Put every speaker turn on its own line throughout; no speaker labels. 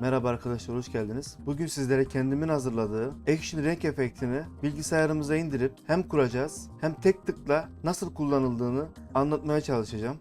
Merhaba arkadaşlar hoş geldiniz. Bugün sizlere kendimin hazırladığı Action renk efektini bilgisayarımıza indirip hem kuracağız hem tek tıkla nasıl kullanıldığını anlatmaya çalışacağım.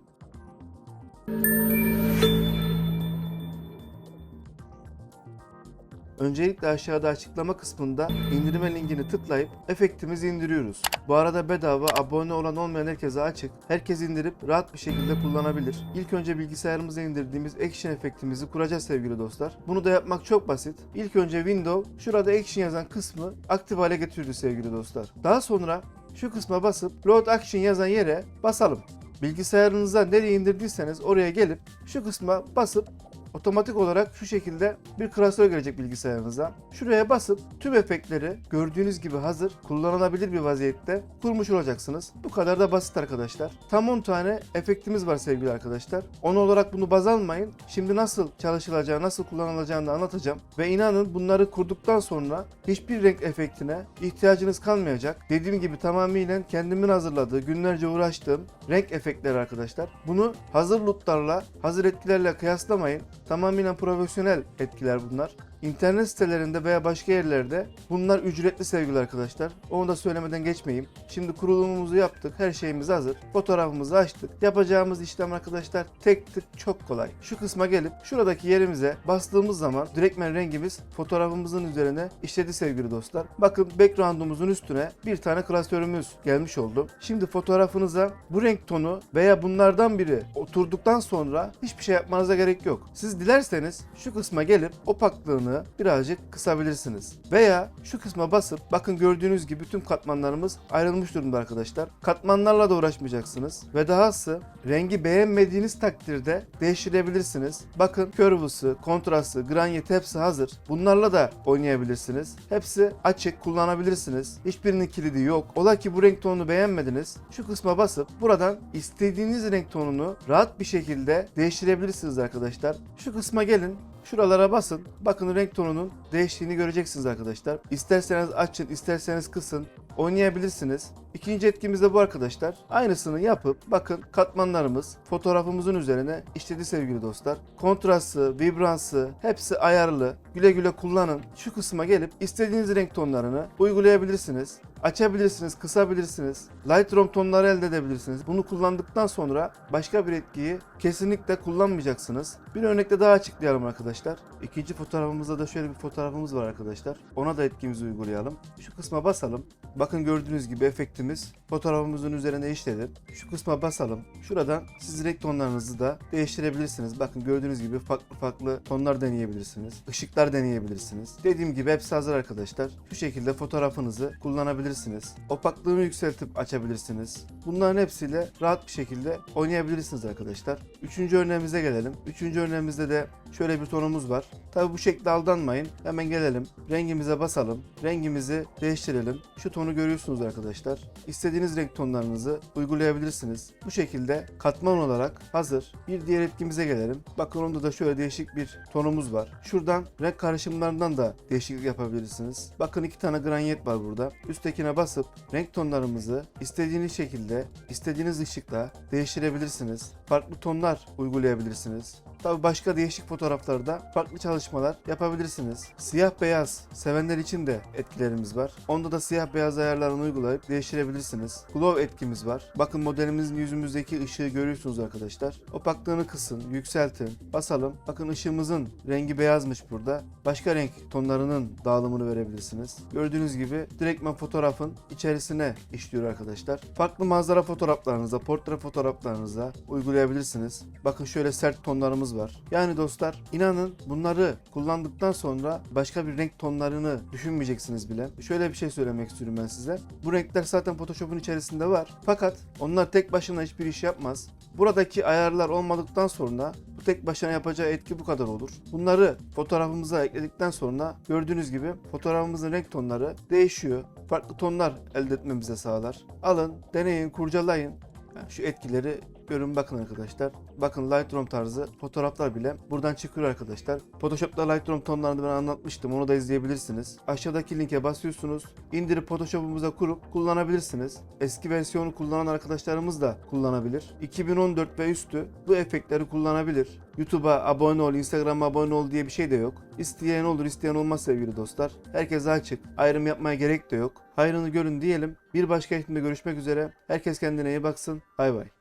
Öncelikle aşağıda açıklama kısmında indirme linkini tıklayıp efektimizi indiriyoruz. Bu arada bedava abone olan olmayan herkese açık. Herkes indirip rahat bir şekilde kullanabilir. İlk önce bilgisayarımıza indirdiğimiz Action efektimizi kuracağız sevgili dostlar. Bunu da yapmak çok basit. İlk önce Windows şurada Action yazan kısmı aktif hale getiriyoruz sevgili dostlar. Daha sonra şu kısma basıp Load Action yazan yere basalım. Bilgisayarınıza nereye indirdiyseniz oraya gelip şu kısma basıp otomatik olarak şu şekilde bir klasör gelecek bilgisayarınıza. Şuraya basıp tüm efektleri gördüğünüz gibi hazır, kullanılabilir bir vaziyette kurmuş olacaksınız. Bu kadar da basit arkadaşlar. Tam 10 tane efektimiz var sevgili arkadaşlar. 10 olarak bunu baz almayın. Şimdi nasıl çalışılacağı, nasıl kullanılacağını da anlatacağım. Ve inanın bunları kurduktan sonra hiçbir renk efektine ihtiyacınız kalmayacak. Dediğim gibi tamamıyla kendimin hazırladığı, günlerce uğraştığım renk efektleri arkadaşlar. Bunu hazır lootlarla, hazır etkilerle kıyaslamayın. Tamamen profesyonel etkiler bunlar. İnternet sitelerinde veya başka yerlerde bunlar ücretli sevgili arkadaşlar. Onu da söylemeden geçmeyeyim. Şimdi kurulumumuzu yaptık. Her şeyimiz hazır. Fotoğrafımızı açtık. Yapacağımız işlem arkadaşlar tek tık çok kolay. Şu kısma gelip şuradaki yerimize bastığımız zaman direktmen rengimiz fotoğrafımızın üzerine işledi sevgili dostlar. Bakın background'umuzun üstüne bir tane klasörümüz gelmiş oldu. Şimdi fotoğrafınıza bu renk tonu veya bunlardan biri oturduktan sonra hiçbir şey yapmanıza gerek yok. Siz dilerseniz şu kısma gelip opaklığını birazcık kısabilirsiniz. Veya şu kısma basıp bakın gördüğünüz gibi tüm katmanlarımız ayrılmış durumda arkadaşlar. Katmanlarla da uğraşmayacaksınız. Ve dahası rengi beğenmediğiniz takdirde değiştirebilirsiniz. Bakın curve'sı, kontrastı, granit hepsi hazır. Bunlarla da oynayabilirsiniz. Hepsi açık kullanabilirsiniz. Hiçbirinin kilidi yok. Ola ki bu renk tonunu beğenmediniz. Şu kısma basıp buradan istediğiniz renk tonunu rahat bir şekilde değiştirebilirsiniz arkadaşlar. Şu kısma gelin. Şuralara basın. Bakın renk tonunun değiştiğini göreceksiniz arkadaşlar. İsterseniz açın, isterseniz kısın. Oynayabilirsiniz. İkinci etkimiz de bu arkadaşlar. Aynısını yapıp bakın katmanlarımız fotoğrafımızın üzerine işledi sevgili dostlar. Kontrastı, vibransı hepsi ayarlı. Güle güle kullanın. Şu kısma gelip istediğiniz renk tonlarını uygulayabilirsiniz. Açabilirsiniz, kısabilirsiniz. Lightroom tonları elde edebilirsiniz. Bunu kullandıktan sonra başka bir etkiyi kesinlikle kullanmayacaksınız. Bir örnekte daha açıklayalım arkadaşlar. İkinci fotoğrafımızda da şöyle bir fotoğrafımız var arkadaşlar. Ona da etkimizi uygulayalım. Şu kısma basalım. Bakın gördüğünüz gibi efektimiz fotoğrafımızın üzerine işledi. Şu kısma basalım. Şuradan siz renk tonlarınızı da değiştirebilirsiniz. Bakın gördüğünüz gibi farklı farklı tonlar deneyebilirsiniz. Işıklar deneyebilirsiniz. Dediğim gibi hepsi hazır arkadaşlar. Şu şekilde fotoğrafınızı kullanabilirsiniz. Opaklığını yükseltip açabilirsiniz. Bunların hepsiyle rahat bir şekilde oynayabilirsiniz arkadaşlar. Üçüncü örneğimize gelelim. Üçüncü örneğimizde de şöyle bir tonumuz var. Tabi bu şekilde aldanmayın. Hemen gelelim. Rengimize basalım. Rengimizi değiştirelim. Şu tonu görüyorsunuz arkadaşlar. İstediğiniz renk tonlarınızı uygulayabilirsiniz. Bu şekilde katman olarak hazır. Bir diğer etkimize gelelim. Bakın onda da şöyle değişik bir tonumuz var. Şuradan renk karışımlarından da değişiklik yapabilirsiniz. Bakın iki tane granit var burada. Üsttekine basıp renk tonlarımızı istediğiniz şekilde, istediğiniz ışıkla değiştirebilirsiniz. Farklı tonlar uygulayabilirsiniz. Tabi başka değişik fotoğraflarda farklı çalışmalar yapabilirsiniz. Siyah beyaz sevenler için de etkilerimiz var. Onda da siyah beyaz ayarlarını uygulayıp değiştirebilirsiniz. Glow etkimiz var. Bakın modelimizin yüzümüzdeki ışığı görüyorsunuz arkadaşlar. Opaklığını kısın, yükseltin, basalım. Bakın ışığımızın rengi beyazmış burada. Başka renk tonlarının dağılımını verebilirsiniz. Gördüğünüz gibi direktmen fotoğrafın içerisine işliyor arkadaşlar. Farklı manzara fotoğraflarınıza, portre fotoğraflarınıza uygulayabilirsiniz. Bakın şöyle sert tonlarımız var. Yani dostlar inanın bunları kullandıktan sonra başka bir renk tonlarını düşünmeyeceksiniz bile. Şöyle bir şey söylemek istiyorum ben size. Bu renkler zaten Photoshop'un içerisinde var. Fakat onlar tek başına hiçbir iş yapmaz. Buradaki ayarlar olmadıktan sonra bu tek başına yapacağı etki bu kadar olur. Bunları fotoğrafımıza ekledikten sonra gördüğünüz gibi fotoğrafımızın renk tonları değişiyor. Farklı tonlar elde etmemize sağlar. Alın, deneyin, kurcalayın. Yani şu etkileri görün bakın arkadaşlar. Bakın Lightroom tarzı fotoğraflar bile buradan çıkıyor arkadaşlar. Photoshop'ta Lightroom tonlarını ben anlatmıştım. Onu da izleyebilirsiniz. Aşağıdaki linke basıyorsunuz. İndirip Photoshop'umuza kurup kullanabilirsiniz. Eski versiyonu kullanan arkadaşlarımız da kullanabilir. 2014 ve üstü bu efektleri kullanabilir. YouTube'a abone ol, Instagram'a abone ol diye bir şey de yok. İsteyen olur, isteyen olmaz sevgili dostlar. Herkese açık. Ayrım yapmaya gerek de yok. Hayrını görün diyelim. Bir başka eğitimde görüşmek üzere. Herkes kendine iyi baksın. Bay bay.